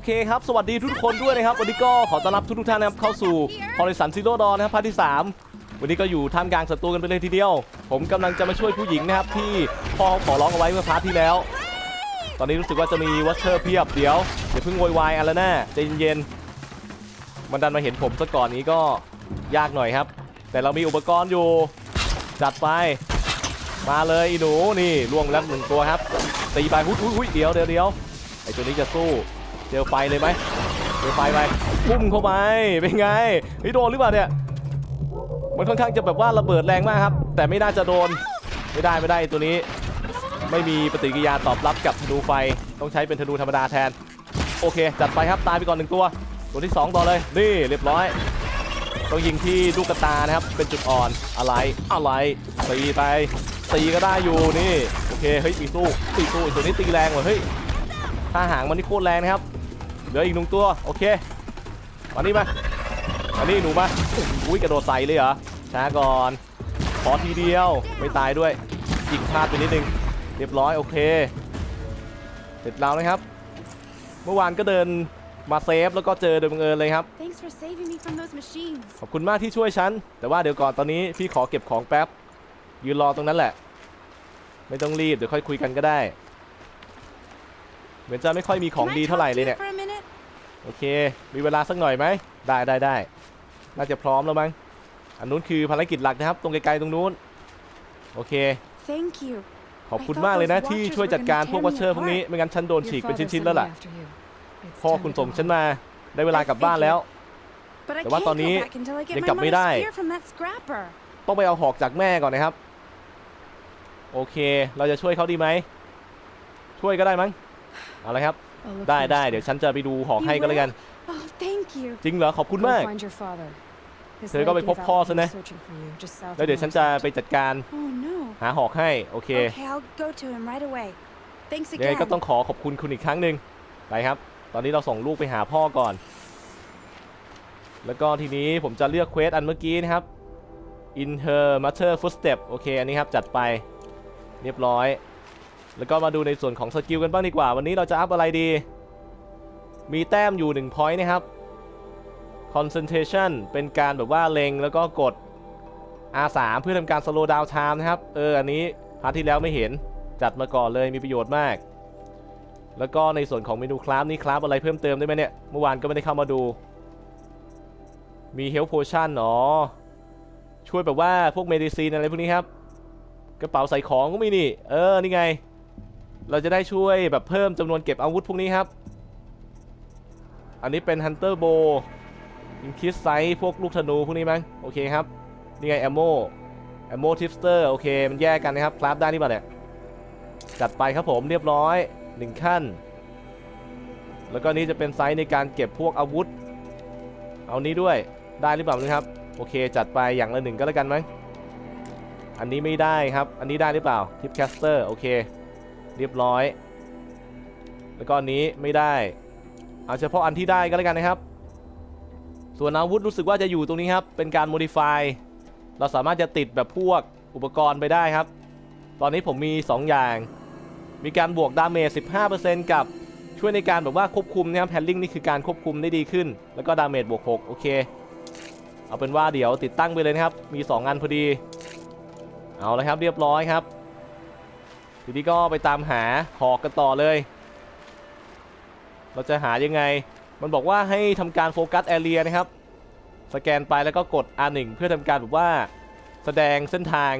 โอเคครับ สวัสดีทุกคนด้วยนะครับ วันนี้ก็ขอต้อนรับทุกๆท่านนะครับเข้าสู่ Horizon Zero Dawn นะครับพาร์ทที่ 3 วันนี้ก็อยู่ท่ามกลางศัตรูกันไปเลยทีเดียว ผมกำลังจะมาช่วยผู้หญิงนะครับที่พ่อขอร้องเอาไว้เมื่อพาร์ทที่แล้ว ตอนนี้รู้สึกว่าจะมีวัชเชอร์เพียบเดี๋ยวเดี๋ยวเพิ่งโวยวายอะไรแน่ใจเย็นๆมันดันมาเห็นผมซะก่อนนี้ก็ยากหน่อยครับ แต่เรามีอุปกรณ์อยู่จัดไป มาเลยอีหนูนี่ล่วงแล้วหนึ่งตัวครับตีไปหุ้ยหุ้ยหุ้ยเดี๋ยวเดี๋ยวเดี๋ยวไอตัวนี้จะสู้ เจอไฟเลยไหมเจอไฟไปปุ้มเข้าไป เป็นไงเฮ้ยโดนหรือเปล่าเนี่ย มันค่อนข้างจะแบบว่าระเบิดแรงมากครับ แต่ไม่น่าจะโดน ไม่ได้ไม่ได้ตัวนี้ ไม่มีปฏิกิริยาตอบรับกับธนูไฟ ต้องใช้เป็นธนูธรรมดาแทน โอเค จัดไปครับ ตายไปก่อนหนึ่งตัว ตัวที่สองต่อเลย นี่เรียบร้อย ต้องยิงที่ลูกตานะครับ เป็นจุดอ่อน อะไร อะไรตีไป ตีก็ได้อยู่นี่ โอเค เฮ้ยตีสู้ตีสู้ตัวนี้ตีแรงว่ะเฮ้ยถ้าหางมันนี่โคตรแรงนะครับ เหลืออีกหนึ่งตัว โอเคมานี่มามานี่หนูมาอุ้ยกระโดดใส่เลยเหรอช้าก่อนขอทีเดียวไม่ตายด้วยยิงพลาดไปนิดนึงเรียบร้อยโอเค เสร็จแล้วนะครับ เมื่อวานก็เดินมาเซฟแล้วก็เจอโดยบังเอิญเลยครับ Thanks for saving me from those machines. ขอบคุณมากที่ช่วยฉัน แต่ว่าเดี๋ยวก่อนตอนนี้พี่ขอเก็บของแป๊บ ยืนรอตรงนั้นแหละ ไม่ต้องรีบ เดี๋ยวค่อยคุยกันก็ได้ เหมือนจะไม่ค่อยมีของ Can I ดีเท่าไหร่ talk เลย to เนี่ย For a minute? โอเค มีเวลาสักหน่อยไหม ได้ได้ได้ น่าจะพร้อมแล้วมั้ง อันนู้นคือภารกิจหลักนะครับ ตรงไกลๆตรงนู้น โอเค Thank you. ขอบคุณมากเลยนะที่ช่วยจัดการพวกวัชเชอร์พวกนี้ ไม่งั้นฉันโดนฉีกเป็นชิ้นๆแล้วล่ะ พ่อคุณส่งฉันมา ได้เวลากลับบ้านแล้ว But I แต่ว่า can't ตอนนี้ go back until I get ยัง my กลับไม่ได้ mother's spear from that scrapper. ต้องไปเอาหอกจากแม่ก่อนนะครับ โอเค เราจะช่วยเขาดีไหม ช่วยก็ได้มั้ง เอาละครับ I'll look ได้ for the ได้ spear. เดี๋ยวฉันจะไปดูหอกให้ก็แล้วกัน Oh, thank you. จริงเหรอขอบคุณ Go มาก find your father. His เธอก็ leg ไปพบ gave พ่อ out ซะ when he นะ was searching for you, just south แล้ว of เดี๋ยวฉันจะไป Moorstead. จัดการ Oh no. หาหอกให้โอเค Okay, I'll go to him right away. Thanks ยังไง again. ก็ต้องขอขอบคุณคุณอีกครั้งหนึ่งไปครับ ตอนนี้เราส่งลูกไปหาพ่อก่อน แล้วก็ทีนี้ผมจะเลือกเควสอันเมื่อกี้นะครับ In her mother footstep โอเค อันนี้ครับจัดไปเรียบร้อย แล้วก็มาดูในส่วนของสกิลกันบ้างดีกว่า วันนี้เราจะอัพอะไรดี มีแต้มอยู่1 point นะครับ concentration เป็นการแบบว่าเล็งแล้วก็กด R3 เพื่อทำการ slow down time นะครับ เออ อันนี้พาร์ทที่แล้วไม่เห็นจัดมาก่อนเลยมีประโยชน์มาก แล้วก็ในส่วนของเมนูคราฟนี่คราฟอะไรเพิ่มเติมได้ไหมเนี่ย เมื่อวานก็ไม่ได้เข้ามาดู มี health potion เนาะช่วยแบบว่าพวกเมดิซีนอะไรพวกนี้ครับ กระเป๋าใส่ของก็มีนี่ เออ นี่ไง เราจะได้ช่วยแบบเพิ่มจำนวนเก็บอาวุธพวกนี้ครับ อันนี้เป็น hunter bow ยิงคิดไซส์พวกลูกธนูพวกนี้มั้งโอเคครับ นี่ไง ammo ammo tipster โอเค มันแยกกันนะครับคราฟได้นี่ป่ะเนี่ยจัดไปครับผมเรียบร้อยหนึ่งขั้น แล้วก็นี้จะเป็นไซส์ในการเก็บพวกอาวุธ เอานี้ด้วยได้หรือเปล่านะครับ โอเค จัดไปอย่างละหนึ่งก็แล้วกันมั้งอันนี้ไม่ได้ครับ อันนี้ได้หรือเปล่าทิปแคสเตอร์โอเค เรียบร้อย แล้วก็อันนี้ไม่ได้ เอาเฉพาะอันที่ได้ก็แล้วกันนะครับ ส่วนอาวุธรู้สึกว่าจะอยู่ตรงนี้ครับ เป็นการ modify เราสามารถจะติดแบบพวกอุปกรณ์ไปได้ครับ ตอนนี้ผมมี 2 อย่าง มีการบวกดาเมจ 15%กับช่วยในการแบบว่าควบคุมนะครับแฮนดิ้งนี่คือการควบคุมได้ดีขึ้น แล้วก็ดาเมจบวก 6 โอเค เอาเป็นว่าเดี๋ยวติดตั้งไปเลยนะครับ มี 2 อันพอดี เอาละครับเรียบร้อยครับ ทีนี้ก็ไปตามหาหอกกันต่อเลย เราจะหายังไง มันบอกว่าให้ทำการโฟกัสแอเรียนะครับ สแกนไปแล้วก็กด R1 เพื่อทำการแบบว่าแสดงเส้นทาง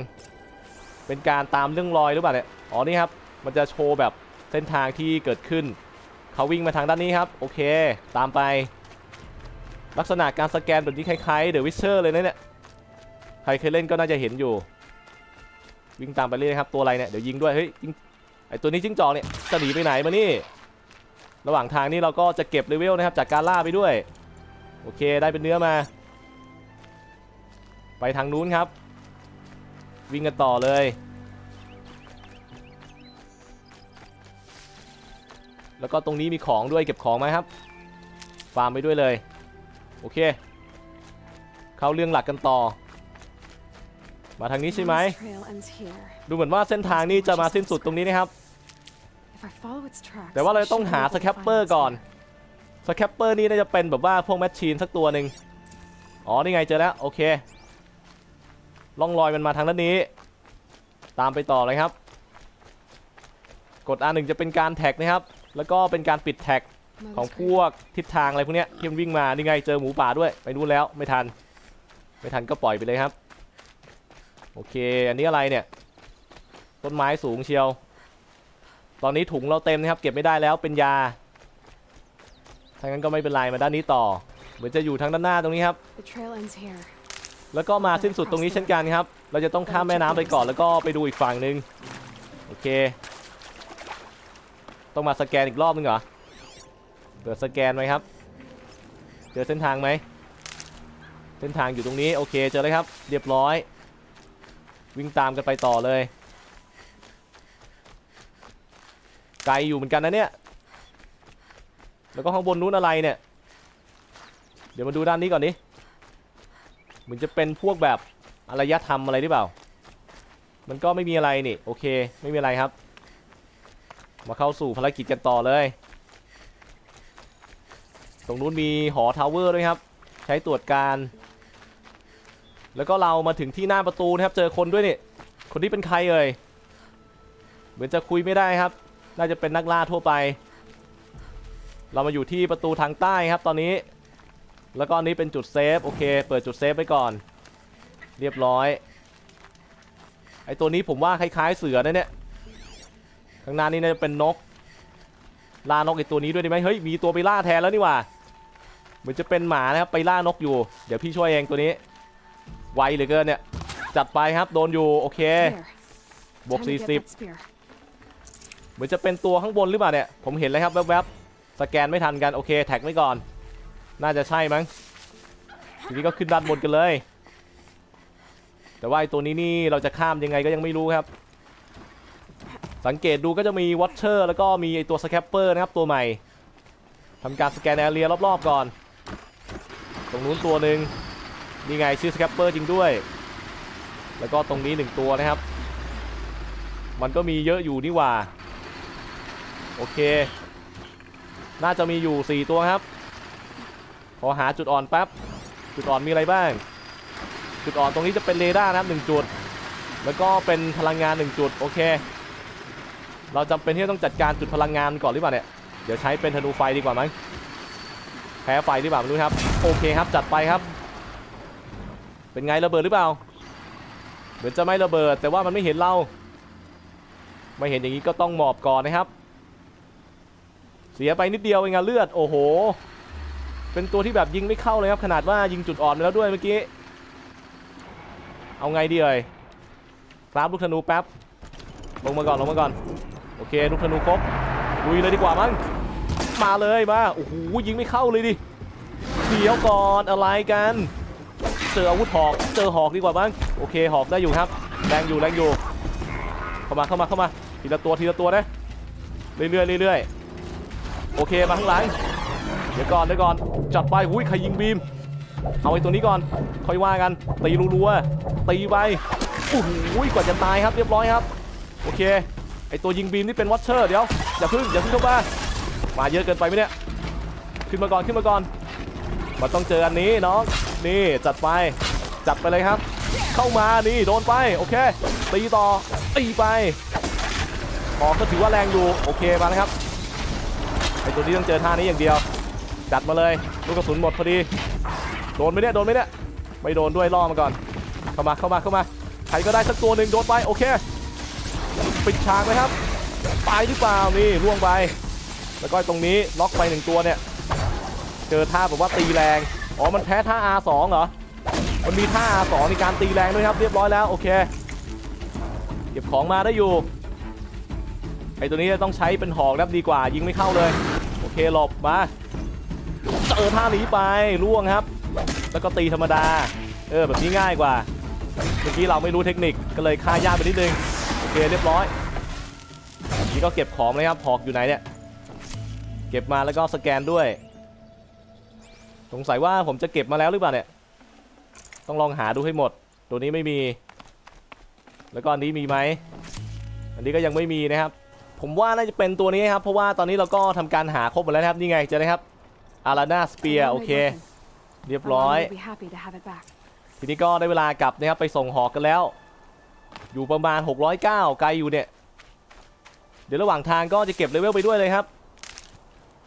เป็นการตามเรื่องรอยหรือเปล่าเนี่ย อ๋อนี่ครับ มันจะโชว์แบบเส้นทางที่เกิดขึ้น เขาวิ่งมาทางด้านนี้ครับ โอเค ตามไป ลักษณะการสแกนแบบนี้คล้ายๆเดอะวิเชอร์เลยนะเนี่ย ใครเคยเล่นก็น่าจะเห็นอยู่ วิ่งตามไปเรื่อยครับตัวอะไรเนี่ยเดี๋ยวยิงด้วยเฮ้ยยิงไอตัวนี้จิ้งจอกเนี่ยจะหนีไปไหนมานี่ ระหว่างทางนี้เราก็จะเก็บเลเวลนะครับจากการล่าไปด้วย โอเคได้เป็นเนื้อมา ไปทางนู้นครับ วิ่งกันต่อเลย แล้วก็ตรงนี้มีของด้วยเก็บของไหมครับฟาร์มไปด้วยเลย โอเค เข้าเรื่องหลักกันต่อ มาทางนี้ใช่ไหม Mom's trail ends here. ดูเหมือนว่าเส้นทางนี้จะมาสิ้นสุดตรงนี้นะครับ If I follow its tracks, แต่ว่าเรา I จะต้อง should หา be ส able to แคป find เปอร์ its ก่อน spear. สแคปเปอร์นี่น่าจะเป็นแบบว่าพวกแมชชีนสักตัวหนึ่งอ๋อ นี่ไงเจอแล้ว โอเคล่องรอยมันมาทางด้านนี้ ตามไปต่อเลยครับ กด R1 จะเป็นการแท็กนะครับ แล้วก็เป็นการปิดแท็กของพวกทิศทางอะไรพวกเนี้ยที่มันวิ่งมา นี่ไงเจอหมูป่าด้วย ไปนู่นแล้วไม่ทัน ไม่ทันก็ปล่อยไปเลยครับโอ เค อันนี้อะไรเนี่ย ต้นไม้สูงเชียว ตอนนี้ถุงเราเต็มนะครับ เก็บไม่ได้แล้วเป็นยาถ้างั้นก็ไม่เป็นไรมาด้านนี้ต่อ เหมือนจะอยู่ทางด้านหน้าตรงนี้ครับ The trail ends here. แล้วก็มาสิ้นสุดตรงนี้เช่นกันครับ เราจะต้องข้ามแม่น้ำไปก่อนแล้วก็ไปดูอีกฝั่งหนึ่งโอเค ต้องมาสแกนอีกรอบนึงเหรอ เปิดสแกนไหมครับ เจอเส้นทางไหม เส้นทางอยู่ตรงนี้โอเคเจอเลยครับ เรียบร้อย วิ่งตามกันไปต่อเลย ไกลอยู่เหมือนกันนะเนี่ย แล้วก็ข้างบนนู้นอะไรเนี่ย เดี๋ยวมาดูด้านนี้ก่อนนี้เหมือนจะเป็นพวกแบบอารยธรรมอะไรหรือเปล่า มันก็ไม่มีอะไรนี่ โอเค ไม่มีอะไรครับ มาเข้าสู่ภารกิจกันต่อเลย ตรงนู้นมีหอทาวเวอร์ด้วยครับ ใช้ตรวจการ แล้วก็เรามาถึงที่หน้าประตูนะครับ เจอคนด้วยนี่ คนนี้เป็นใครเอ่ย เหมือนจะคุยไม่ได้ครับ น่าจะเป็นนักล่าทั่วไป เรามาอยู่ที่ประตูทางใต้ครับ ตอนนี้ แล้วก็อันนี้เป็นจุดเซฟ โอเค เปิดจุดเซฟไว้ก่อน เรียบร้อย ไอตัวนี้ผมว่าคล้ายๆเสือนะเนี่ย ข้างหน้านี่น่าจะเป็นนก ล่านกไอตัวนี้ด้วยได้ไหมเฮ้ย มีตัวไปล่าแทนแล้วนี่ว่า เหมือนจะเป็นหมานะครับ ไปล่านกอยู่ เดี๋ยวพี่ช่วยเองตัวนี้ ไวเหลือเกินเนี่ย จัดไปครับโดนอยู่โอเค Here. บวก Time to get 40 that spear. เหมือนจะเป็นตัวข้างบนหรือเปล่าเนี่ย ผมเห็นเลยครับแวบๆ สแกนไม่ทันกันโอเคแท็กไว้ก่อน น่าจะใช่มั้ง ทีนี้ก็ขึ้นด้านบนกันเลย แต่ว่าไอ้ตัวนี้นี่เราจะข้ามยังไงก็ยังไม่รู้ครับ สังเกตดูก็จะมีวอ t เชอร์แล้วก็มีไอตัวสแคปเปอร์นะครับตัวใหม่ทำการสแกนแอเรียรอบๆก่อน ตรงนู้นตัวหนึ่ง นี่ไงชื่อสแคปเปอร์จริงด้วย แล้วก็ตรงนี้หนึ่งตัวนะครับ มันก็มีเยอะอยู่นี่หว่า โอเค น่าจะมีอยู่ 4 ตัวครับ ขอหาจุดอ่อนแป๊บ จุดอ่อนมีอะไรบ้าง จุดอ่อนตรงนี้จะเป็นเรดาร์นะครับ1จุด แล้วก็เป็นพลังงาน 1 จุด โอเค เราจำเป็นที่จะต้องจัดการจุดพลังงานก่อนหรือเปล่าเนี่ย เดี๋ยวใช้เป็นธนูไฟดีกว่ามั้ง แพ้ไฟหรือเปล่าไม่รู้ครับ โอเคครับ จัดไปครับ เป็นไงระเบิดหรือเปล่า เหมือนจะไม่ระเบิด แต่ว่ามันไม่เห็นเรา ไม่เห็นอย่างนี้ก็ต้องหมอบก่อนนะครับ เสียไปนิดเดียวเองอะเลือด โอ้โห เป็นตัวที่แบบยิงไม่เข้าเลยครับ ขนาดว่ายิงจุดอ่อนไปแล้วด้วยเมื่อกี้ เอาไงดีเอ่ยคราฟลูกธนูแป๊บ ลงมาก่อนลงมาก่อน โอเคลูกธนูครบลุยเลยดีกว่ามั้ง มาเลยมา โอ้โหยิงไม่เข้าเลยดิ เดี๋ยวก่อนอะไรกัน เจออาวุธหอกเจอหอกดีกว่ามั้งโอเคหอกได้อยู่ครับแรงอยู่แรงอยู่เข้ามาเข้ามาเข้ามาทีละตัวทีละตัวนะเรื่อยๆเรื่อยๆโอเคมาข้างหลังเดี๋ยวก่อนเดี๋ยวก่อนจัดไปอุ้ยใครยิงบีมเอาไอ้ตัวนี้ก่อนค่อยว่ากันตีรัวๆตีไปโอ้โหกว่าจะตายครับเรียบร้อยครับโอเคไอตัวยิงบีมนี่เป็นวอชเชอร์เดี๋ยวอย่าพึ่งอย่าพึ่งเข้ามามาเยอะเกินไปไหมเนี่ยขึ้นมาก่อนขึ้นมาก่อนมันต้องเจออันนี้น้อง นี่จัดไป จัดไปเลยครับ เข้ามานี่โดนไปโอเค ตีต่อตีไปออกก็ถือว่าแรงอยู่โอเคมานะครับไอตัวนี้ต้องเจอท่านี้อย่างเดียว จัดมาเลยลูกกระสุนหมดพอดี โดนไหมเนี่ยโดนไหมเนี่ยไม่โดนด้วยล่อมาก่อน เข้ามาเข้ามาเข้ามาใครก็ได้สักตัวหนึ่งโดนไปโอเคปิดฉากเลยครับตายหรือเปล่านี่ร่วงไป แล้วก็ตรงนี้ล็อกไปหนึ่งตัวเนี่ย เจอท่าแบบว่าตีแรง อ๋อ มันแพ้ท่า R2 เหรอ มันมีท่า R2 ในการตีแรงด้วยครับ เรียบร้อยแล้ว โอเค เก็บของมาได้อยู่ ไอตัวนี้ต้องใช้เป็นหอกแล้วดีกว่า ยิงไม่เข้าเลย โอเค หลบมาเจอท่าหนีไปล่วงครับ แล้วก็ตีธรรมดา เออ แบบนี้ง่ายกว่า เมื่อกี้เราไม่รู้เทคนิค ก็เลยฆ่ายากไปนิดนึง โอเค เรียบร้อยนี่ก็เก็บของเลยครับ หอกอยู่ไหนเนี่ย เก็บมาแล้วก็สแกนด้วย สงสัยว่าผมจะเก็บมาแล้วหรือเปล่าเนี่ย ต้องลองหาดูให้หมด ตัวนี้ไม่มี แล้วก็อันนี้มีไหม อันนี้ก็ยังไม่มีนะครับ ผมว่าน่าจะเป็นตัวนี้ครับ เพราะว่าตอนนี้เราก็ทำการหาครบหมดแล้วครับ นี่ไงเจอเลยครับ อารานาสเปียโอเค เรียบร้อย ทีนี้ก็ได้เวลากลับนะครับไปส่งหอกกันแล้ว อยู่ประมาณ 609 ไกลอยู่เนี่ย เดี๋ยวระหว่างทางก็จะเก็บเลเวลไปด้วยเลยครับ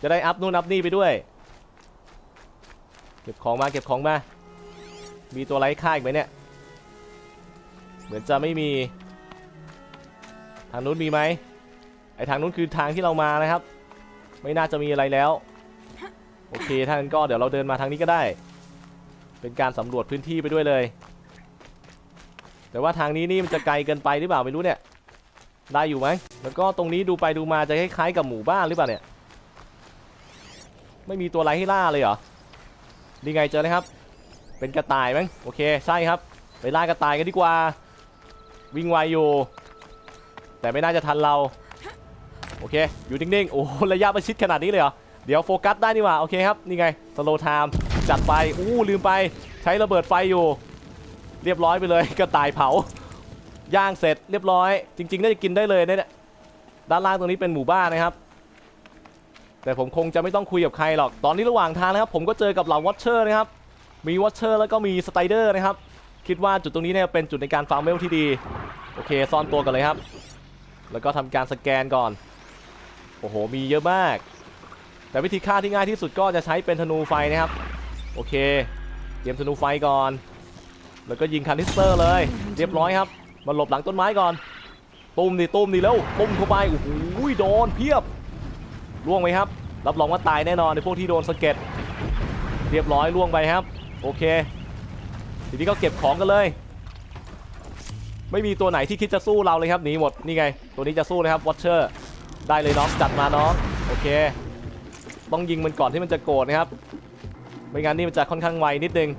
จะได้อัพนู่นอัพนี่ไปด้วย เก็บของมาเก็บของมา มีตัวไร้ค่าอีกไหมเนี่ย เหมือนจะไม่มี ทางนู้นมีไหมไอทางนู้นคือทางที่เรามานะครับ ไม่น่าจะมีอะไรแล้ว โอเคถ้านก็เดี๋ยวเราเดินมาทางนี้ก็ได้ เป็นการสำรวจพื้นที่ไปด้วยเลย แต่ว่าทางนี้นี่มันจะไกลเกินไปหรือเปล่าไม่รู้เนี่ย ได้อยู่ไหมแล้วก็ตรงนี้ดูไปดูมาจะคล้ายๆกับหมู่บ้านหรือเปล่าเนี่ย ไม่มีตัวอะไรให้ล่าเลยเหรอ นี่ไงเจอเลยครับ เป็นกระต่ายมั้งโอเคใช่ครับ ไปล่ากระต่ายกันดีกว่า วิ่งไวอยู่ แต่ไม่น่าจะทันเรา โอเค อยู่นิ่งๆ โอ้ระยะประชิดขนาดนี้เลยเหรอ เดี๋ยวโฟกัสได้นี่หว่า โอเคครับ นี่ไงสโลไทม์จัดไป อู้ลืมไป ใช้ระเบิดไฟอยู่ เรียบร้อยไปเลย กระต่ายเผา ย่างเสร็จเรียบร้อย จริงๆ น่าจะกินได้เลยเนี่ยด้านล่างตรงนี้เป็นหมู่บ้านนะครับ แต่ผมคงจะไม่ต้องคุยกับใครหรอก ตอนนี้ระหว่างทางนะครับ ผมก็เจอกับเหล่าวอชเชอร์นะครับ มีวอชเชอร์แล้วก็มีสไตเดอร์นะครับ คิดว่าจุดตรงนี้เนี่ยเป็นจุดในการฟาร์มเวลที่ดี โอเค ซ่อนตัวกันเลยครับ แล้วก็ทำการสแกนก่อน โอ้โห มีเยอะมาก แต่วิธีฆ่าที่ง่ายที่สุดก็จะใช้เป็นธนูไฟนะครับ โอเค เตรียมธนูไฟก่อน แล้วก็ยิงคันนิสเตอร์เลย เรียบร้อยครับ มาหลบหลังต้นไม้ก่อน ตุ้มดิตุ้มดิแล้วตุ้มเข้าไป โอ้โห โดนเพียบ ล่วงไหมครับ รับรองว่าตายแน่นอนในพวกที่โดนสะเก็ดเรียบร้อยล่วงไปครับ โอเค ทีนี้ก็เก็บของกันเลย ไม่มีตัวไหนที่คิดจะสู้เราเลยครับหนีหมดนี่ไง ตัวนี้จะสู้นะครับวอชเชอร์ได้เลยน้องจัดมาน้องโอเค ต้องยิงมันก่อนที่มันจะโกรธนะครับ ไม่งั้นนี่มันจะค่อนข้างไวนิดนึง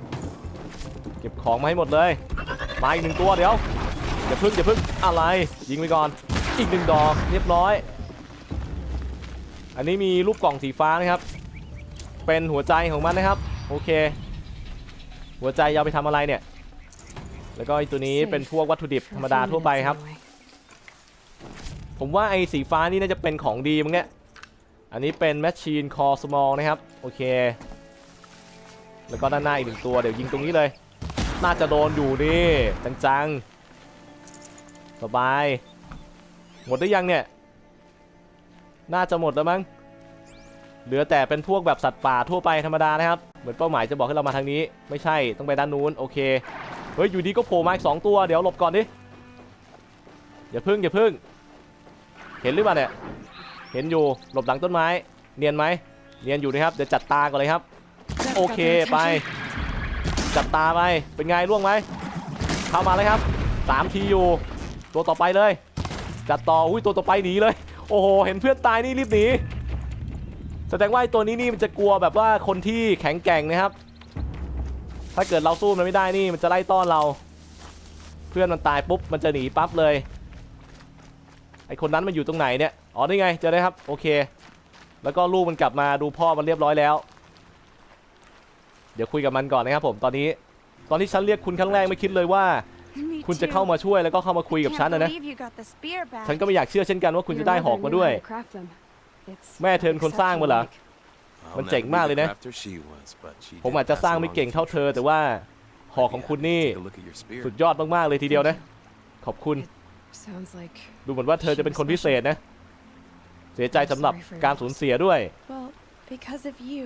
เก็บของมาให้หมดเลยมาอีกหนึ่งตัวเดี๋ยวอย่าพึ่งอย่าพึ่งอะไรยิงไปก่อนอีกหนึ่งดอกเรียบร้อย อันนี้มีรูปกล่องสีฟ้านะครับ เป็นหัวใจของมันนะครับ โอเค หัวใจยาวไปทำอะไรเนี่ย แล้วก็ไอ้ตัวนี้เป็นพวกวัตถุดิบ For ธร a รม few ดาทั่วไป minutes ครับ anyway. ผมว่าไอ้สีฟ้านี่น่าจะเป็นของดีมั้งเนี่ย อันนี้เป็น Machine Core Small นะครับ โอเค แล้วก็ด้านหน้าอีกหนึ่งตัวเดี๋ยวยิงตรงนี้เลย น่าจะโดนอยู่นี่จังๆสบาย หมดได้ยังเนี่ย น่าจะหมดแล้วมั้ง เหลือแต่เป็นพวกแบบสัตว์ป่าทั่วไปธรรมดานะครับ เหมือนเป้าหมายจะบอกให้เรามาทางนี้ ไม่ใช่ ต้องไปด้านนู้น โอเค เฮ้ย อยู่ดีก็โผล่มาอีกสองตัว เดี๋ยวหลบก่อนดิ อย่าพึ่งอย่าพึ่ง เห็นหรือเปล่าเนี่ย เห็นอยู่ หลบหลังต้นไม้ เนียนไหม เนียนอยู่นะครับ เดี๋ยวจัดตาก่อนเลยครับ โอเค ไป จับตาไป เป็นไงล่วงไหม เข้ามาเลยครับสามทีอยู่ ตัวต่อไปเลย จัดต่อ อุ้ย ตัวต่อไปหนีเลย โอ้โห เห็นเพื่อนตายนี่รีบหนี แสดงว่าไอ้ตัวนี้นี่มันจะกลัวแบบว่าคนที่แข็งแกร่งนะครับ ถ้าเกิดเราสู้มันไม่ได้นี่มันจะไล่ต้อนเรา เพื่อนมันตายปุ๊บมันจะหนีปั๊บเลย ไอคนนั้นมันอยู่ตรงไหนเนี่ย อ๋อนี่ไงเจอได้ครับ โอเค แล้วก็ลูกมันกลับมาดูพ่อมันเรียบร้อยแล้ว เดี๋ยวคุยกับมันก่อนนะครับผม ตอนนี้ ตอนที่ฉันเรียกคุณครั้งแรกไม่คิดเลยว่า คุณจะ too. เข้ามาช่วยแล้วก็เข้ามาคุยกับ Can't ฉันนะนะ believe you got the spear back. ฉันก็ไม่อยากเชื่อเช่นกันว่าคุณจะ Your ได้ห mother อกมา knew ด้วย how to craft them. It's แม่เธอเป็นคนสร้างมาเหรอ exceptional. มัน I'll เจ๋ง never มาก be เลย the นะ crafter she was, but she ผม did อาจจะ pass สร้าง along ไม่เก่ง the เท่าเธอ future. แต่ว่าหอกของคุณนี่ Take a look at your spear. สุดยอดมากๆเลยทีเดียวนะ ขอบคุณ Sounds like ดูเหมือนว่าเธอจะเป็นคนพิเศษนะ เสียใจสำหรับการสูญเสียด้วย Well, because of you,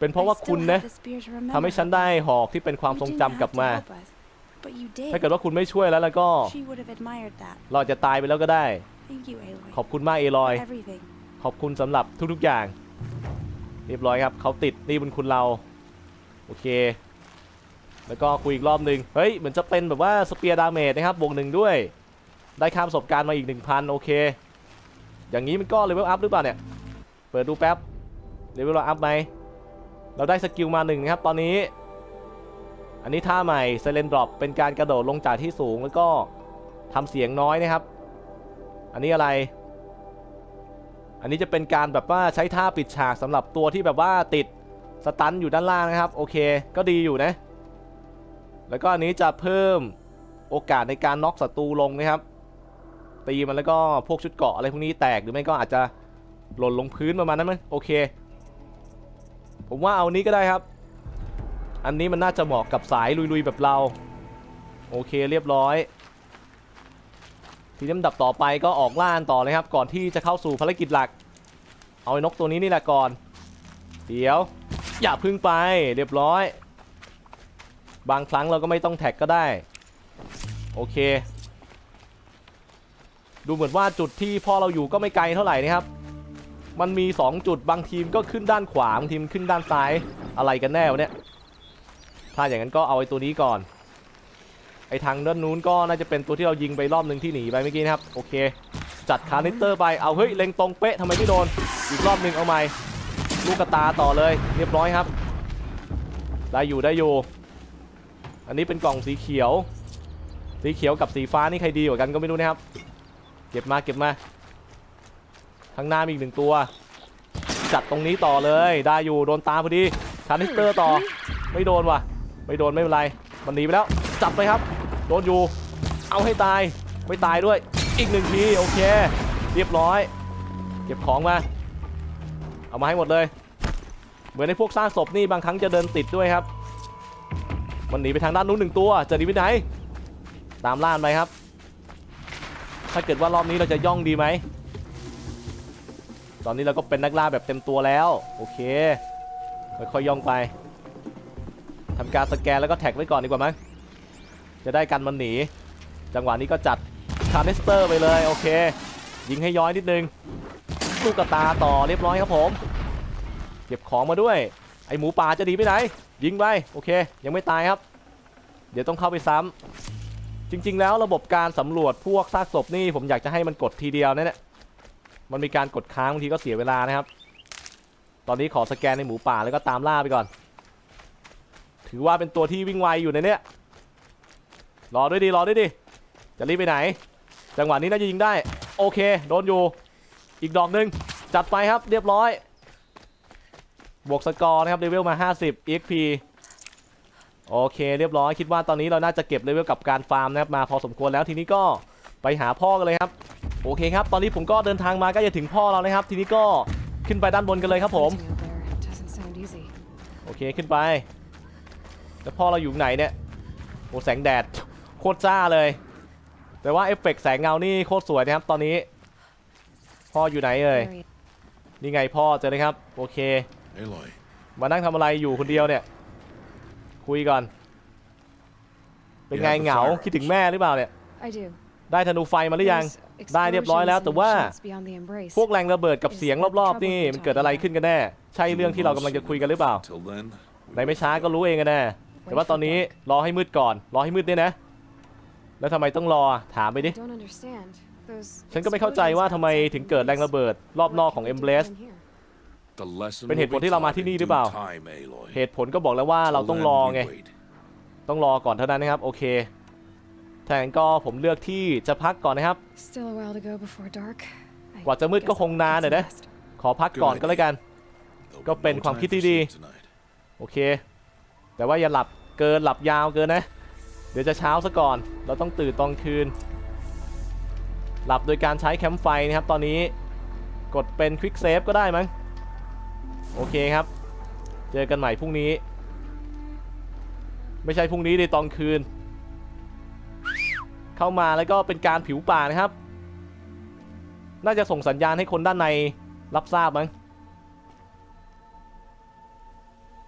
เป็นเพราะ I ว่าคุณ still นะ have the spear to remember ทำให้ฉัน her ได้ by. หอกที่เป็นความ You ทรง didn't จำ have กลับ to มา ถ้าเกิดว่าคุณไม่ช่วยแล้วแล้วก็ She would have admired that. เราอาจจะตายไปแล้วก็ได้ Thank you, Aloy. ขอบคุณมากเอลอย for everything. ขอบคุณสำหรับทุกๆอย่าง เรียบร้อยครับเขาติดหนี่บุญคุณเรา โอเค แล้วก็คุยอีกรอบหนึ่งเฮ้ย เหมือนจะเป็นแบบว่าสเปียร์ดาเมจนะครับบวกหนึ่งด้วย ได้ค่าประสบการณ์มาอีก 1,000 โอเค อย่างนี้มันก็เลเวลอัพหรือเปล่าเนี่ย เปิดดูแป๊บเลเวลอัพไหมเราได้สกิลมาหนึ่งนะครับตอนนี้ อันนี้ท่าใหม่เซเลนดรอปเป็นการกระโดดลงจากที่สูงแล้วก็ทำเสียงน้อยนะครับ อันนี้อะไร อันนี้จะเป็นการแบบว่าใช้ท่าปิดฉากสำหรับตัวที่แบบว่าติดสตันอยู่ด้านล่างนะครับ โอเค ก็ดีอยู่นะ แล้วก็อันนี้จะเพิ่มโอกาสในการน็อกศัตรูลงนะครับ ตีมันแล้วก็พวกชุดเกาะอะไรพวกนี้แตกหรือไม่ก็อาจจะหล่นลงพื้นประมาณนั้นมั้งโอเค ผมว่าเอานี้ก็ได้ครับ อันนี้มันน่าจะเหมาะกับสายลุยๆแบบเรา โอเคเรียบร้อย ทีนี้ลำดับต่อไปก็ออกล่านต่อเลยครับ ก่อนที่จะเข้าสู่ภารกิจหลัก เอาไอ้นกตัวนี้นี่แหละก่อน เดี๋ยว อย่าพึ่งไปเรียบร้อย บางครั้งเราก็ไม่ต้องแท็กก็ได้ โอเค ดูเหมือนว่าจุดที่พ่อเราอยู่ก็ไม่ไกลเท่าไหร่นะครับมันมี 2 จุดบางทีมก็ขึ้นด้านขวาบางทีมขึ้นด้านซ้ายอะไรกันแน่วะเนี่ย ถ้าอย่างนั้นก็เอาไอ้ตัวนี้ก่อน ไอ้ทางด้านนู้นก็น่าจะเป็นตัวที่เรายิงไปรอบหนึ่งที่หนีไปเมื่อกี้นะครับ โอเค จัดคาร์นิสเตอร์ไป เอาเฮ้ยเล็งตรงเป๊ะทำไมไม่โดน อีกรอบหนึ่งเอาใหม่ ลูกกระตาต่อเลย เรียบร้อยครับ ได้อยู่ได้อยู่ อันนี้เป็นกล่องสีเขียว สีเขียวกับสีฟ้านี่ใครดีกว่ากันก็ไม่รู้นะครับ เก็บมาเก็บมา ข้างหน้ามีอีกหนึ่งตัว จัดตรงนี้ต่อเลย ได้อยู่โดนตาพอดีคาร์นิสเตอร์ต่อ ไม่โดนว่ะ ไม่โดนไม่เป็นไร มันหนีไปแล้ว จับไปครับ โดนอยู่ เอาให้ตาย ไม่ตายด้วย อีกหนึ่งที โอเค เรียบร้อย เก็บของมา เอามาให้หมดเลย เหมือนในพวกสร้างศพนี่บางครั้งจะเดินติดด้วยครับ มันหนีไปทางด้านนู้นหนึ่งตัว จะหนีไปไหน ตามล่านไปครับ ถ้าเกิดว่ารอบนี้เราจะย่องดีไหม ตอนนี้เราก็เป็นนักล่าแบบเต็มตัวแล้ว โอเคค่อยๆย่องไป ทำการสแกนแล้วก็แท็กไว้ก่อนดีกว่ามั้งจะได้กันมันหนี จังหวะนี้ก็จัดคาร์เนสเตอร์ไปเลยโอเค ยิงให้ย้อยนิดนึงลูกกระตาต่อเรียบร้อยครับผม เก็บของมาด้วย ไอหมูป่าจะหนีไปไหน ยิงไปโอเค ยังไม่ตายครับ เดี๋ยวต้องเข้าไปซ้ำจริง ๆ แล้วระบบการสำรวจพวกซากศพนี่ผมอยากจะให้มันกดทีเดียวนั่นแหละมันมีการกดค้างบางทีก็เสียเวลานะครับ ตอนนี้ขอสแกนในหมูป่าแล้วก็ตามล่าไปก่อน ถือว่าเป็นตัวที่วิ่งไวอยู่ในเนี้ยรอด้วยดิรอด้วยดิจะรีบไปไหน จังหวะนี้น่าจะยิงได้ โอเค โดนอยู่ อีกดอกหนึ่งจัดไปครับเรียบร้อย บวกสกอร์นะครับเลเวลมา 50 EXP โอเค เรียบร้อยคิดว่าตอนนี้เราน่าจะเก็บเลเวลกับการฟาร์มนะครับมาพอสมควรแล้วทีนี้ก็ไปหาพ่อกันเลยครับ โอเคครับ ตอนนี้ผมก็เดินทางมากล้จะถึงพ่อเรานะครับ ทีนี้ก็ขึ้นไปด้านบนกันเลยครับผม โอเคขึ้นไป แล้วพ่อเราอยู่ไหนเนี่ยโอ้แสงแดดโคตรจ้าเลย แต่ว่าเอฟเฟกต์แสงเงานี่โคตรสวยนะครับตอนนี้ พ่ออยู่ไหนเอ่ย Very นี่ไงพ่อเจอเลยครับ โอเค Aloy, มานั่งทำอะไรอยู่คนเดียวเนี่ย คุยก่อน เป็นไงเหงาคิดถึงแม่หรือเปล่าเนี่ย I do. ได้ธนูไฟมาหรือยัง There's ได้เรียบร้อยแล้ว explosions แต่ว่า and shapes beyond the embrace. พวกแรงระเบิดกับเสียงรอบๆนี่มันเกิดอะไรขึ้นกันแน่ ใช่เรื่องที่เรากำลังจะคุยกันหรือเปล่า Till then, we ในไม่ช้าก็รู้เองกันแน่ แต่ว่าตอนนี้รอให้มืดก่อน รอให้มืดด้วยนะ แล้วทำไมต้องรอถามไปดิ I don't understand. Those ฉันก็ไม่เข้าใจว่าทำไมถึงเกิดแรงระเบิด รอบนอกของ What did Embrace you do in here? the lesson เป็นเหตุผล will be ที่เรามา taught ที่ in นี่หรือเปล่า due time, Aloy. เหตุผลก็บอกแล้วว่าเรา Till ต้อง then, รอ we ไง wait. ต้องรอก่อนเท่านั้นนะครับ โอเคถ้าอย่างนั้นก็ผมเลือกที่จะพักก่อนนะครับ Still a while to go before dark. I กว่าจะมืดก็ guess คงนานหน่อยนะ that's a rest. ขอพักก่อนก็แล้วกัน There'll be ก็เป็น no ความ time คิด for ที่ดี sleep tonight. โอเค แต่ว่าอย่าหลับเกินหลับยาวเกินนะ เดี๋ยวจะเช้าซะก่อน เราต้องตื่นตอนคืน หลับโดยการใช้แคมป์ไฟนะครับตอนนี้กดเป็นควิกเซฟก็ได้มั้ง โอเคครับ เจอกันใหม่พรุ่งนี้ ไม่ใช่พรุ่งนี้ในตอนคืน เข้ามาแล้วก็เป็นการผิวป่านะครับ น่าจะส่งสัญญาณให้คนด้านในรับทราบมั้ง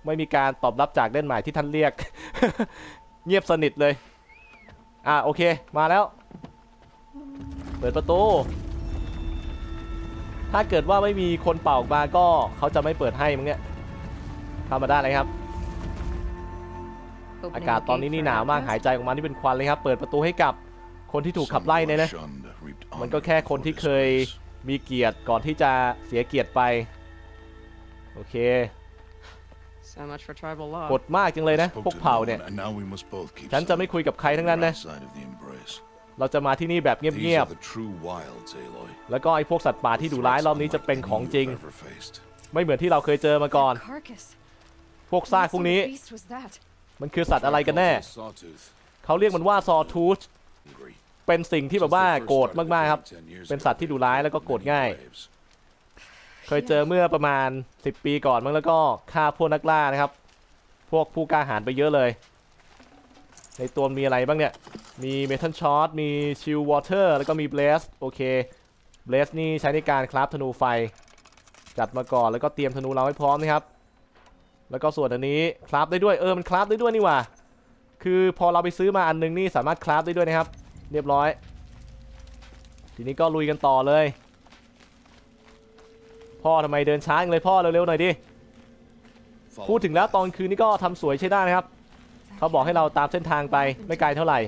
ไม่มีการตอบรับจากเล่นหมายที่ท่านเรียก เงียบสนิทเลย อะโอเคมาแล้ว เปิดประตู ถ้าเกิดว่าไม่มีคนเป่าออกมาก็เขาจะไม่เปิดให้มั้งเนี่ยเข้ามาได้เลยครับ Opening อากาศ the ตอนนี้ gate นี่ for หนาวมาก outpost? หายใจออกมานี่เป็นควันเลยครับ เปิดประตูให้กับคนที่ถูกขับ Some ไล่ who เนี่ย are นะ shunned reaped มันก็ honor แค่คน before ที่เคย disgrace. มีเกียรติก่อนที่จะเสียเกียรติไป โอเค So much for tribal law. กดมากจังเลยนะ Spoke พวก to เผ่า no เนี่ย one, and now we must both keep ฉันจะไม่ silent. คุยกับใครทั้งนั้นนะ Outside of the embrace. เราจะมาที่นี่แบบเงี These ยบ are the true wilds, Aloy. ๆแล้วก็ไอ้พวกสัตว์ป่าที่ดุร้ายรอบนี้จะเป็นของจริง You've ever faced. ไม่เหมือนที่เราเคยเจอมาก่อน That carcass. พวกซาก What พวก sort of นี้ beast was that? มันคือสัตว์อะไรกันแน่ Sawtooth. เขาเรียกมันว่าซอทูธ Hungry. เป็นสิ่งที่แบบว่า Since they first โกรธ started มากๆครับ the game 10 years เป็น ago, สัตว์ที่ดุร้ายแล้วก็ they've โกรธ many ง่าย graves. เคยเจอเมื่อประมาณ 10 ปีก่อนมั้งแล้วก็ฆ่าพวกนักล่านะครับ พวกผู้กล้าหาญไปเยอะเลย ในตัวมีอะไรบ้างเนี่ย มีเมทัลช็อตมีชิลวอเตอร์แล้วก็มีเบลสโอเคเบลสนี่ใช้ในการคราฟธนูไฟ จัดมาก่อนแล้วก็เตรียมธนูเราให้พร้อมนะครับ แล้วก็ส่วนอันนี้คราฟได้ด้วยเออมันคราฟได้ด้วยนี่หว่าคือพอเราไปซื้อมาอันนึงนี่สามารถคราฟได้ด้วยนะครับ เรียบร้อย ทีนี้ก็ลุยกันต่อเลย พ่อทำไมเดินช้าจังเลยพ่อเร็วๆหน่อยดิ Follow พูดถึงแล้วตอนคืนนี้ก็ทำสวยใช้ได้นะครับ เขาบอกให้เราตามเส้นทางไปไม่ไกลเท่าไหร่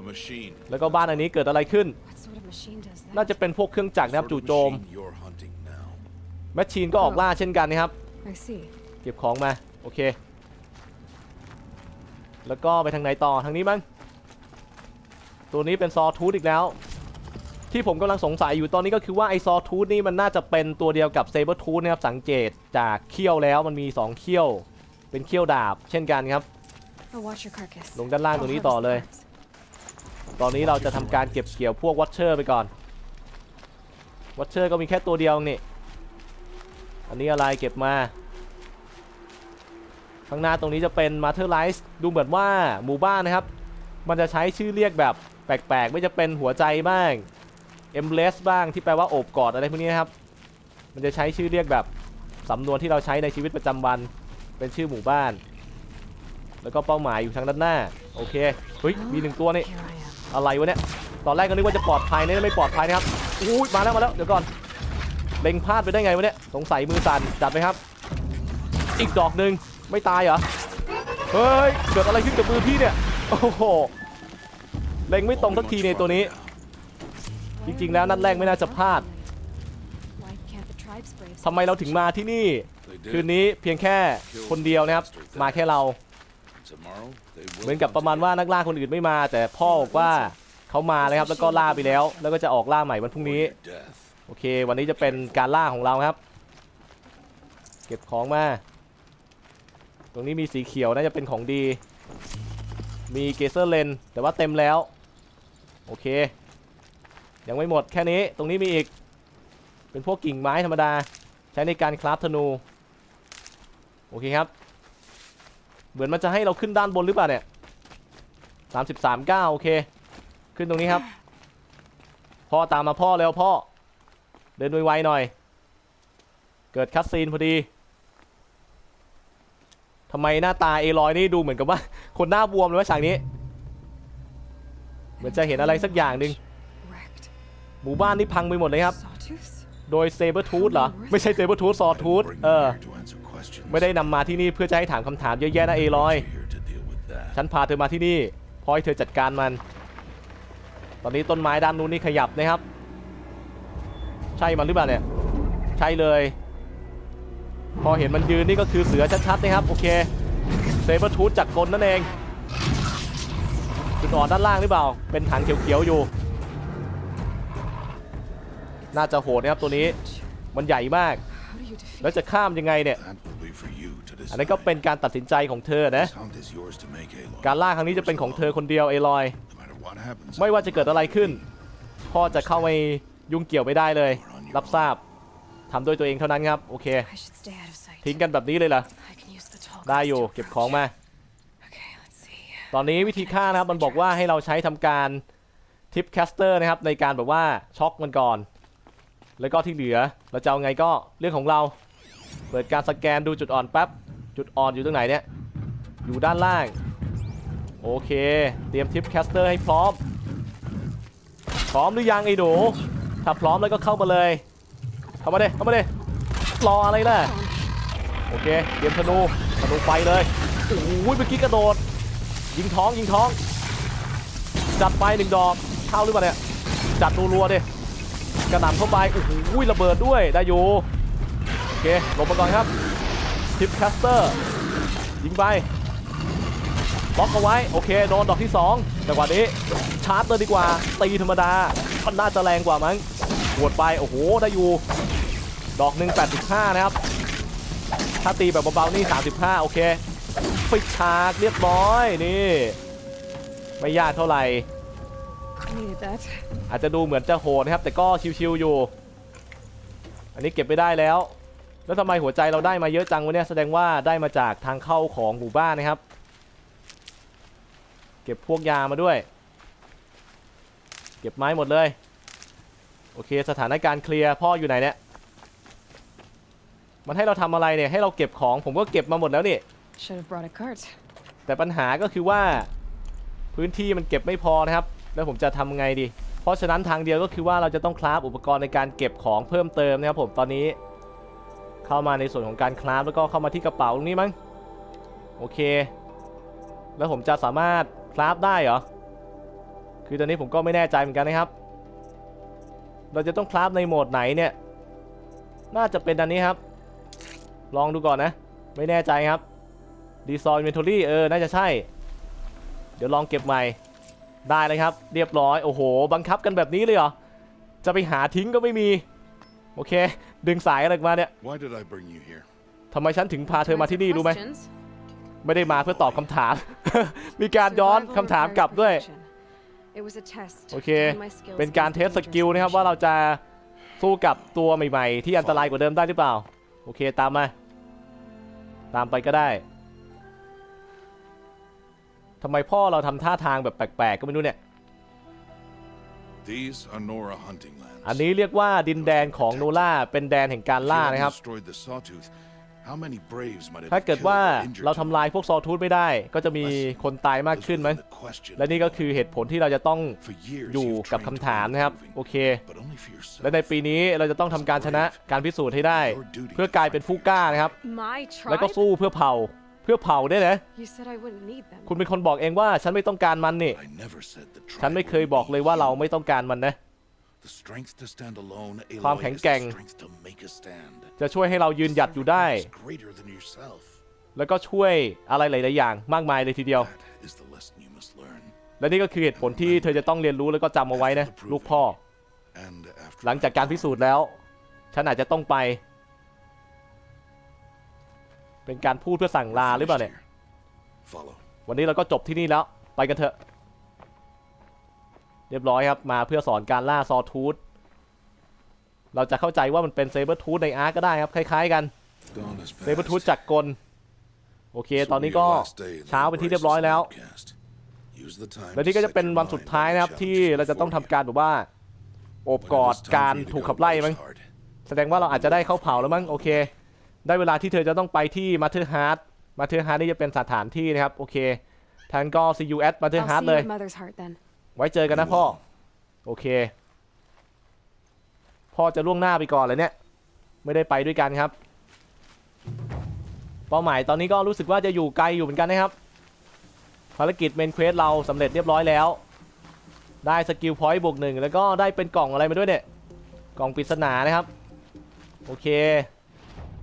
a machine. แล้วก็บ้านอันนี้เกิดอะไรขึ้น What sort of machine does that? น่าจะเป็นพวกเครื่องจักรนะครับ Sort จู่ of โจม machine You're hunting now. แมชชีนก็ออกล่าเช่นกันนะครับ I see. เก็บของมา โอเค แล้วก็ไปทางไหนต่อทางนี้มั้ง ตัวนี้เป็นซอทูธอีกแล้ว ที่ผมกำลังสงสัยอยู่ตอนนี้ก็คือว่าไอซอทูธนี่มันน่าจะเป็นตัวเดียวกับเซเบอร์ทูธนะครับสังเกตจากเขี้ยวแล้วมันมี 2 เขี้ยว เป็นเขี้ยวดาบ เช่นกันครับ I'll watch your carcass. ลงด้านล่าง I'll ตรงนี้ harvest ต่อ the เลย parts. ตอนนี้เราจะทำการเก็บเกี่ยวพวกวัชเชอร์ไปก่อนวัชเชอร์ก็มีแค่ตัวเดียวนี่อันนี้อะไรเก็บมาข้างหน้าตรงนี้จะเป็นมาเธอร์ไลซ์ดูเหมือนว่าหมู่บ้านนะครับ มันจะใช้ชื่อเรียกแบบแปลกๆ ไม่จะเป็นหัวใจบ้าง เอมเลสบ้างที่แปลว่าโอบกอดอะไรพวกนี้นะครับ มันจะใช้ชื่อเรียกแบบสำนวนที่เราใช้ในชีวิตประจำวัน เป็นชื่อหมู่บ้าน แล้วก็เป้าหมายอยู่ทางด้านหน้า โอเค เฮ้ย มีหนึ่งตัวนี่อะไรวะเนี่ย ตอนแรกก็นึกว่าจะปลอดภัยเนี่ยไม่ปลอดภัยนะครับอุ้ยมาแล้วมาแล้ว เดี๋ยวก่อน เล็งพลาดไปได้ไงวะเนี่ย สงสัยมือสั่น จัดไปครับ อีกดอกหนึ่งไม่ตายเหรอ เฮ้ย เกิดอะไรขึ้นกับมือพี่เนี่ย โอ้โห เล็งไม่ตรงสักทีในตัวนี้ จริง ๆ แล้วนัดแรกไม่น่าจะพลาดทำไมเราถึงมาที่นี่ คืนนี้เพียงแค่คนเดียวนะครับ มาแค่เรา เหมือนกับประมาณว่านักล่าคนอื่นไม่มา แต่พ่อบอกว่าเขามาแล้วครับแล้วก็ล่าไปแล้ว แล้วก็จะออกล่าใหม่วันพรุ่งนี้ โอเค วันนี้จะเป็นการล่าของเราครับ เก็บของมา ตรงนี้มีสีเขียวน่าจะเป็นของดี มีเกเซอร์เลนแต่ว่าเต็มแล้ว โอเค ยังไม่หมดแค่นี้ตรงนี้มีอีก เป็นพวกกิ่งไม้ธรรมดา ใช้ในการคราฟธนู โอเคครับ เหมือนมันจะให้เราขึ้นด้านบนหรือเปล่าเนี่ยสามสิบสามเก้าโอเค ขึ้นตรงนี้ครับ พ่อตามมาพ่อเร็วพ่อ เดินไวๆหน่อย เกิดคัตซีนพอดีทำไมหน้าตาเอลอยนี่ดูเหมือนกับว่า คนหน้าบวมเลยว่าฉากนี้ เหมือนจะเห็นอะไรสักอย่างหนึ่ง หมู่บ้านนี่พังไปหมดเลยครับ Sawtooths? โดยเซเบอร์ทูธเหรอ ไม่ใช่เซเบอร์ทูธซอ I didn't ทูธ bring เอ you อ here to answer questions. ไม่ได้นำมาที่นี่เพื่อจะให้ถามคำถามเยอะแยะนะเอลอย You're here to deal with that. ฉันพาเธอมาที่นี่เพราะให้เธอจัดการมัน ตอนนี้ต้นไม้ด้านนู้นนี่ขยับนะครับ ใช่มันหรือเปล่าเนี่ย ใช่เลย พอเห็นมันยืนนี่ก็คือเสือชัดๆนะครับ โอเค เซเบอร์ทูธจากกลนั่นเองจุดอ่อนด้านล่างหรือเปล่า เป็นถังเขียวๆอยู่ น่าจะโหดนะครับตัวนี้มันใหญ่มาก แล้วจะข้ามยังไงเนี่ย อันนั้ก็เป็นการตัดสินใจของเธอนะ การล่าครั้งนี้จะเป็นของเธอคนเดียวเอลอย ไม่ว่าจะเกิดอะไรขึ้น พ่อจะเข้าไปยุ่งเกี่ยวไม่ได้เลย รับทราบทำด้วยตัวเองเท่านั้นครับ โอเค ทิ้งกันแบบนี้เลยเหรอ ได้อยู่ เก็บของมา ตอนนี้วิธีฆ่านะครับ มันบอกว่าให้เราใช้ทำการทิปแคสเตอร์นะครับ ในการแบบว่าช็อกมันก่อน แล้วก็ที่เหลือเราจะเอาไงก็เรื่องของเรา เปิดการสแกนดูจุดอ่อนแป๊บ จุดอ่อนอยู่ตรงไหนเนี่ย อยู่ด้านล่าง โอเค เตรียมทิปแคสเตอร์ให้พร้อม พร้อมหรือยังไอ้หนู ถ้าพร้อมแล้วก็เข้ามาเลย เข้ามาเด้เข้ามาเด้รออะไรล่ะ โอเค เตรียมธนู ธนูไฟเลย โอ้โหเมื่อกี้กระโดด ยิงท้องยิงท้อง จัดไปหนึ่งดอก เข้าหรือเปล่าเนี่ย จัดรัวๆดิ กระหน่ำเข้าไปโอ้โหระเบิดด้วยได้อยู่โอเคหลบมาก่อนครับทิปแคสเตอร์ยิงไปบล็อกเอาไว้โอเคโดนดอกที่2จังหวะนี้ชาร์จเลยดีกว่าตีธรรมดามันน่าจะแรงกว่ามั้งหวดไปโอ้โหได้อยู่ ดอกหนึ่ง85 นะครับ ถ้าตีแบบเบาๆนี่ 35 โอเคปิดฉากเรียบร้อยนี่ ไม่ยากเท่าไหร่ Needed that. อาจจะดูเหมือนจะโหดนะครับ แต่ก็ชิวๆอยู่ อันนี้เก็บไม่ได้แล้ว แล้วทำไมหัวใจเราได้มาเยอะจังวะเนี่ยแสดงว่าได้มาจากทางเข้าของหมู่บ้านนะครับ เก็บพวกยามาด้วย เก็บไม้หมดเลย โอเค สถานการณ์เคลียร์พ่ออยู่ไหนเนี่ยมันให้เราทำอะไรเนี่ยให้เราเก็บของผมก็เก็บมาหมดแล้วนี่ Should have brought a cart. แต่ปัญหาก็คือว่า พื้นที่มันเก็บไม่พอนะครับ แล้วผมจะทำไงดี เพราะฉะนั้นทางเดียวก็คือว่าเราจะต้องคราฟอุปกรณ์ในการเก็บของเพิ่มเติมนะครับผมตอนนี้ เข้ามาในส่วนของการคราฟแล้วก็เข้ามาที่กระเป๋าตรงนี้มั้งโอเค แล้วผมจะสามารถคราฟได้เหรอคือตอนนี้ผมก็ไม่แน่ใจเหมือนกันนะครับ เราจะต้องคราฟในโหมดไหนเนี่ย น่าจะเป็นอันนี้ครับ ลองดูก่อนนะ ไม่แน่ใจครับดีซอยเมนทอรี่เออ น่าจะใช่ เดี๋ยวลองเก็บใหม่ ได้เลยครับ เรียบร้อยโอ้โห บังคับกันแบบนี้เลยเหรอ จะไปหาทิ้งก็ไม่มี โอเค ดึงสายอะไรมาเนี่ย Why did I bring you here? ทำไมฉันถึงพาเธอมาที่นี่ Answer รู้ไหม questions. ไม่ได้มาเพื่อตอบคำถาม มีการย้อนคำถามกลับด้วย It was a test. โอเค to hone my skills เป็นการ against เท the สสกิล dangerous นะครับว่า creature. เราจะสู้กับตัวใหม่ ๆ ที่อันตรายกว่าเดิมได้หรือเปล่า โอเคตามมา ตามไปก็ได้ ทำไมพ่อเราทำท่าทางแบบแปลกๆ ก็ไม่รู้เนี่ย These are Nora hunting lands. อันนี้เรียกว่าดินแดนของโนล่าเป็นแดนแห่งการ If you ล่า hadn't นะครับ destroyed the sawtooth, how many braves might have ถ้า been เกิด killed ว่า or injured เราทำ tonight? ลายพวกซอทูธไม่ได้ ก็จะมีคนตายมาก Was ขึ้นไหม within the question และนี่ก็ of คือเหตุผลที่เราจะต้อง For years อยู่ you've กับ trained คำถาม toward นะครับ improving, โอเค but only for yourself. และในปีนี้เราจะต้องทำการชนะการพิสูจน์ให้ได้ เพื่อกลายเป็นผู้กล้านะครับ My แล้วก็ tribe? สู้เพื่อเผ่า เพื่อเผ่าได้วยนะ You said I wouldn't need them. คุณเป็นคนบอกเองว่าฉันไม่ต้องการมันนี่ I never said the ฉัน tribe ไม่เคย would บอกเลยว่าเราไม่ต้องการมันนะ The strength to stand alone, ความ Aloy, แข็ง is แกร่ง the strength to make a stand. จะช่วยให้เรายืนหยัดอยู่ได้ It's greater than yourself. แล้วก็ช่วยอะไรหลาย ๆ อย่างมากมายเลยทีเดียว That is the lesson you must learn. และนี่ก็คือเหตุผลที่เธอจะต้องเรียนรู้แล้วก็จำเอาไว้นะ ลูกพ่อ And after หลังจากการพิสูจน์แล้ว ฉันอาจจะต้องไป เป็นการพูดเพื่อสั่งลาหรือเปล่าเนี่ย Follow. วันนี้เราก็จบที่นี่แล้ว ไปกันเถอะ เรียบร้อยครับ มาเพื่อสอนการล่าซอทูธเราจะเข้าใจว่ามันเป็นเซเบอร์ทูธในอาร์ก็ได้ครับ คล้ายๆกัน Dawn has เซเบอร์ทูธ passed. จากกล โอเค This ตอน will นี้ be ก็ your last day in the เช้าเป็นที่ embrace เรียบร้อย as an แล้ว outcast. Use the time และ to นี่ก็จะ set เป็น your วันสุด mind ท้าย on the นะครับที่ challenges เราจะต้องทำ before การแบบว่าโอบ you. กอด When it is time การ for you to ถูก go ขับไล่มั้ง blaze hard. แสดงว่าเราอาจจะได้เข้าเผาแล้วมั้ง โอเค ได้เวลาที่เธอจะต้องไปที่มาเธอร์ฮาร์ดมาเธอร์ฮาร์ดนี่จะเป็นสถานที่นะครับ โอเคท่านก็ see you at มาเธอร์ I'll ฮาร์ด see เล you ย at Mother's Heart then. ไว้เจอกันนะพ่อ โอเค พ่อจะล่วงหน้าไปก่อนเลยเนี่ย ไม่ได้ไปด้วยกันครับ เป้าหมายตอนนี้ก็รู้สึกว่าจะอยู่ไกลอยู่เหมือนกันนะครับ ภารกิจเมนเควสเราสำเร็จเรียบร้อยแล้ว ได้สกิลพอยต์บวกหนึ่งแล้วก็ได้เป็นกล่องอะไรมาด้วยเนี่ย กล่องปริศนานะครับ โอเค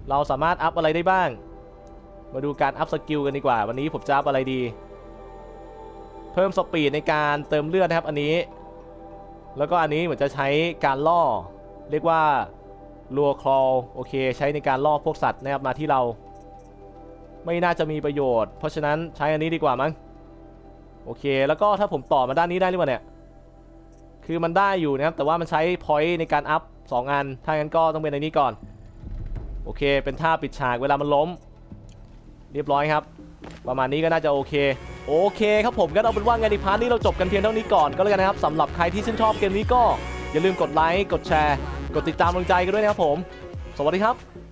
เราสามารถอัพอะไรได้บ้าง มาดูการอัพสกิลกันดีกว่า วันนี้ผมจะอัพอะไรดี เพิ่มสปีดในการเติมเลือดนะครับอันนี้ แล้วก็อันนี้เหมือนจะใช้การล่อ เรียกว่าลัวคลอโอเค ใช้ในการล่อพวกสัตว์นะครับมาที่เรา ไม่น่าจะมีประโยชน์ เพราะฉะนั้นใช้อันนี้ดีกว่ามั้งโอเค แล้วก็ถ้าผมต่อมาด้านนี้ได้หรือเปล่าเนี่ยคือมันได้อยู่นะครับแต่ว่ามันใช้พอยต์ในการอัพสองอันถ้างั้นก็ต้องเป็นอันนี้ก่อน โอเค เป็นท่าปิดฉากเวลามันล้ม เรียบร้อยครับ ประมาณนี้ก็น่าจะโอเค โอเคครับผมก็เอาเป็นว่างานในพาร์ทนี้เราจบกันเพียงเท่านี้ก่อนก็แล้วกันนะครับสำหรับใครที่ชื่นชอบเกมนี้ก็อย่าลืมกดไลค์กดแชร์ กดติดตามกำลังใจกันด้วยนะครับผม สวัสดีครับ